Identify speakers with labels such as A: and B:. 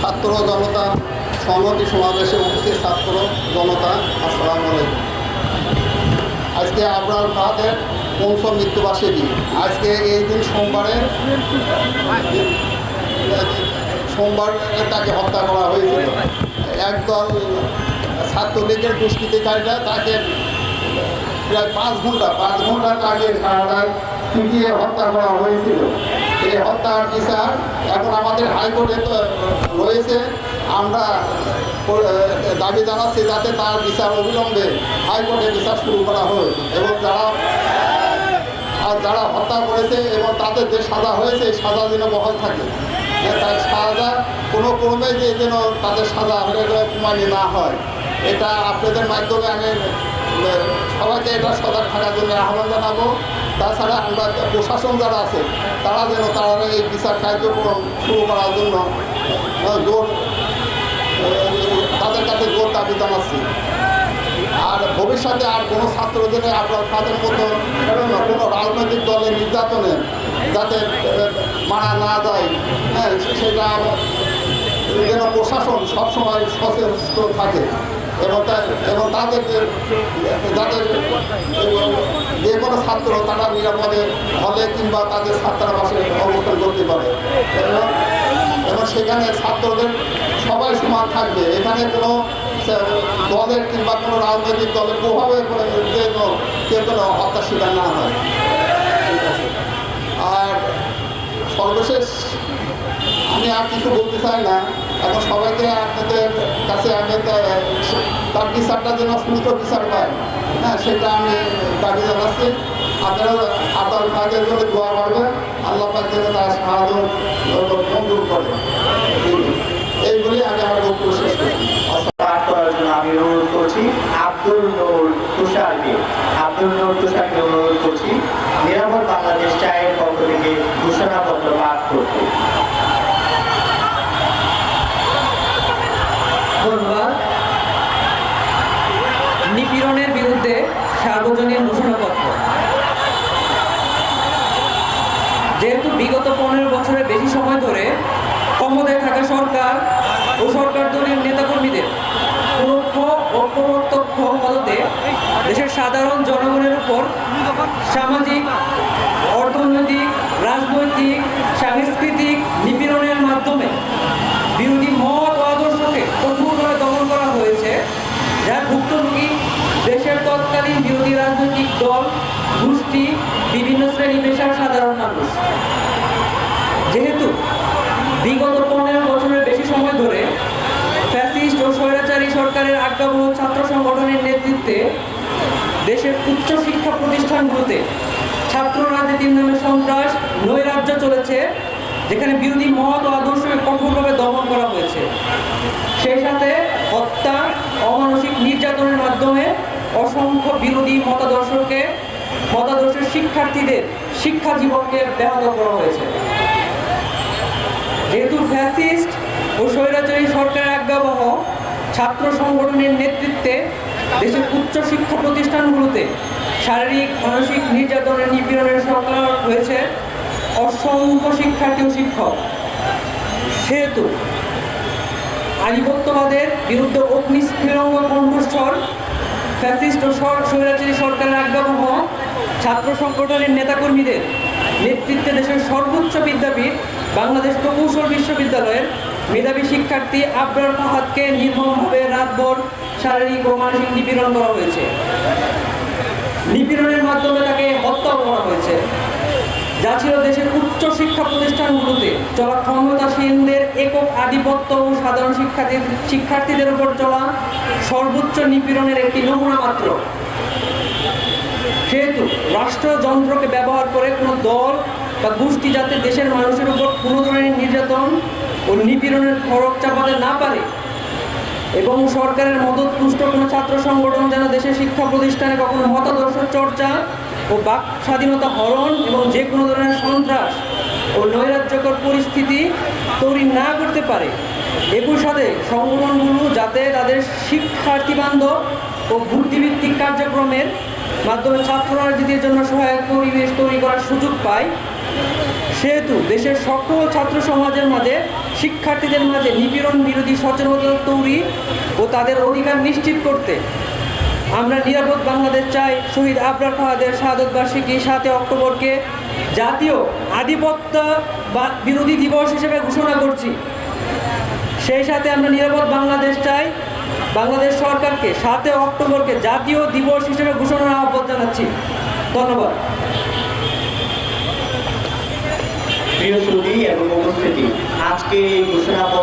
A: ছাত্র জনতা সংহতি সমাবেশে উপস্থিত ছাত্র জনতা, আসসালামু আলাইকুম। আজকে আবরার ফাহাদের পঞ্চম মৃত্যুবার্ষিকী। আজকে এই দিন সোমবারে সোমবার তাকে হত্যা করা হয়েছিল। একদল ছাত্রলীগের দুষ্কৃতিকারীরা তাকে প্রায় পাঁচ ঘণ্টা পাঁচ ঘণ্টা তাকে কারাগার পিটিয়ে হত্যা করা হয়েছিল। এই হত্যার বিচার এখন আমাদের হাইকোর্টে রয়েছে। আমরা দাবি জানাচ্ছি যাতে তার বিচার অবিলম্বে হাইকোর্টে বিচার শুরু করা হোক। এবং যারা, আর যারা হত্যা করেছে এবং তাদের যে সাজা হয়েছে সাজা যেন বহাল থাকে। তার সাজা কোনো ক্রমে যে যেন তাদের সাজা কুমানি না হয়। এটা আপনাদের মাধ্যমে আমি সবাইকে এটা সজাগ থাকার জন্য আহ্বান জানাব। তাছাড়া আমরা প্রশাসন যারা আছে, তারা যেন তারা এই বিচার কার্যক্রম শুরু করার জন্য জোর তাদের কাছে জোর দাবি জানাচ্ছি। আর ভবিষ্যতে আর কোনো ছাত্রদের আপনার তাদের মতো কোনো রাজনৈতিক দলের নির্যাতনে যাতে মারা না যায় হ্যাঁ সেটা যেন প্রশাসন সবসময় সচেষ্ট থাকে। এবং এবং তাদের যাদের যে কোনো ছাত্র তারা নিরাপদে হলে কিংবা তাদের ছাত্রাবাসে অবস্থান করতে পারে। এবং এবং সেখানে ছাত্রদের সবাই সমান থাকবে। এখানে কোনো দলের কিংবা কোনো রাজনৈতিক দলের প্রভাবে যেন কেউ কোনো হত্যার শিকার না হয়। আর সর্বশেষ, আমি আর কিছু বলতে চাই না। এখন সবাইকে আপনাদের কাছে তা- তার বিচারটা যেন সুস্থ বিচার পায় হ্যাঁ সেটা আমি দাবি জানাচ্ছি। আপনারা আপনার ভাগের জন্য দোয়া করবেন। আল্লাহ পাক যেন তার সাহায্য মঞ্জুর করে। আমি আমার বক্তব্য শেষ
B: আমি অনুরোধ করছি আব্দুল নূর তুষারকে। আব্দুল নূর তুষারকে অনুরোধ করছি। নিরাপদ বাংলাদেশ চায়ের পক্ষ থেকে ঘোষণাপত্র পাঠ করতে
C: ধন্যবাদ নিপীড়নের বিরুদ্ধে সার্বজনীন ঘোষণাপত্র। যেহেতু বিগত পনেরো বছরের বেশি সময় ধরে ক্ষমতায় থাকা সরকার ও সরকার দলের নেতাকর্মীদের ও প্রত্যক্ষ মদতে দেশের সাধারণ জনগণের উপর সামাজিক অর্থনৈতিক রাজনৈতিক সাংস্কৃতিক নিপীড়নের মাধ্যমে বিরোধী মত ও আদর্শকে কঠোরভাবে দমন করা হয়েছে যার ভুক্তভোগী দেশের তৎকালীন বিরোধী রাজনৈতিক দল, গোষ্ঠী, বিভিন্ন শ্রেণি পেশার সাধারণ মানুষ। যেহেতু বিগত পনেরো বছরের বেশি সময় ধরে ফ্যাসিস্ট ও স্বৈরাচারী সরকারের আজ্ঞাবহ ছাত্র সংগঠনের নেতৃত্বে দেশের উচ্চ শিক্ষা প্রতিষ্ঠানগুলোতে ছাত্র রাজনীতির নামে সন্ত্রাস, নৈরাজ্য চলেছে, যেখানে বিরোধী মত ও আদর্শকে কঠোরভাবে দমন করা হয়েছে। সেই সাথে হত্যা, অমানসিক নির্যাতনের মাধ্যমে অসংখ্য বিরোধী মতাদর্শকে, মতাদর্শের শিক্ষার্থীদের শিক্ষা জীবনকে ব্যাহত করা হয়েছে। যেহেতু ফ্যাসিস্ট ও স্বৈরাচারী সরকারের আজ্ঞাবহ ছাত্র সংগঠনের নেতৃত্বে দেশের উচ্চ শিক্ষা প্রতিষ্ঠানগুলোতে শারীরিক, মানসিক নির্যাতনের নিপীড়নের সরকার হয়েছে অসংখ্য শিক্ষার্থী ও শিক্ষক। সেহেতু আধিপত্যবাদের বিরুদ্ধে অগ্নিস্ফীরঙ্গ কণ্ঠস্বর ফ্যাসিস্ট ও স্বৈরাচারী সরকারের আজ্ঞাবহ ছাত্র সংগঠনের নেতাকর্মীদের নেতৃত্বে দেশের সর্বোচ্চ বিদ্যাপীঠ, বাংলাদেশ প্রকৌশল বিশ্ববিদ্যালয়ের মেধাবী শিক্ষার্থী আবরার ফাহাদকে নির্মমভাবে রাতভর শারীরিক ও মানসিক নিপীড়ন করা হয়েছে। নিপীড়নের মাধ্যমে তাকে হত্যা করা হয়েছে। যা ছিল দেশের শিক্ষা প্রতিষ্ঠানগুলোতে চলা ক্ষমতাসীনদের একক আধিপত্য ও সাধারণ শিক্ষার্থী শিক্ষার্থীদের উপর চলা সর্বোচ্চ নিপীড়নের একটি নমুনা মাত্র। সেহেতু রাষ্ট্রযন্ত্রকে ব্যবহার করে কোনো দল বা গোষ্ঠী যাতে দেশের মানুষের উপর কোনো ধরনের নির্যাতন ও নিপীড়নের খরচ চাপাতে না পারে এবং সরকারের মদতপুষ্ট কোনো ছাত্র সংগঠন যেন দেশের শিক্ষা প্রতিষ্ঠানে কখনো মতাদর্শ চর্চা ও বাক স্বাধীনতা হরণ এবং যে কোনো ধরনের সন্ত্রাস ও নৈরাজ্যকর পরিস্থিতি তৈরি না করতে পারে। একই সাথে সংগঠনগুলো যাতে তাদের শিক্ষার্থী বান্ধব ও বুদ্ধিভিত্তিক কার্যক্রমের মাধ্যমে ছাত্র রাজনীতির জন্য সহায়ক পরিবেশ তৈরি করার সুযোগ পায়, সেহেতু দেশের সকল ছাত্র সমাজের মাঝে, শিক্ষার্থীদের মাঝে নিপীড়ন বিরোধী সচেতনতা তৈরি ও তাদের অধিকার নিশ্চিত করতে আমরা নিরাপদ বাংলাদেশ চাই। শহীদ আবরার ফাহাদের শাহাদত বার্ষিকী অক্টোবরকে জাতীয় আধিপত্য বা বিরোধী দিবস হিসেবে ঘোষণা করছি। সেই সাথে আমরা নিরাপদ বাংলাদেশ চাই। বাংলাদেশ সরকারকে সাতই অক্টোবরকে জাতীয় দিবস হিসেবে ঘোষণার আহ্বান জানাচ্ছি। ধন্যবাদ।
B: প্রিয় শ্রুতি এবং উপস্থিতি, আজকে এই ঘোষণাপত্র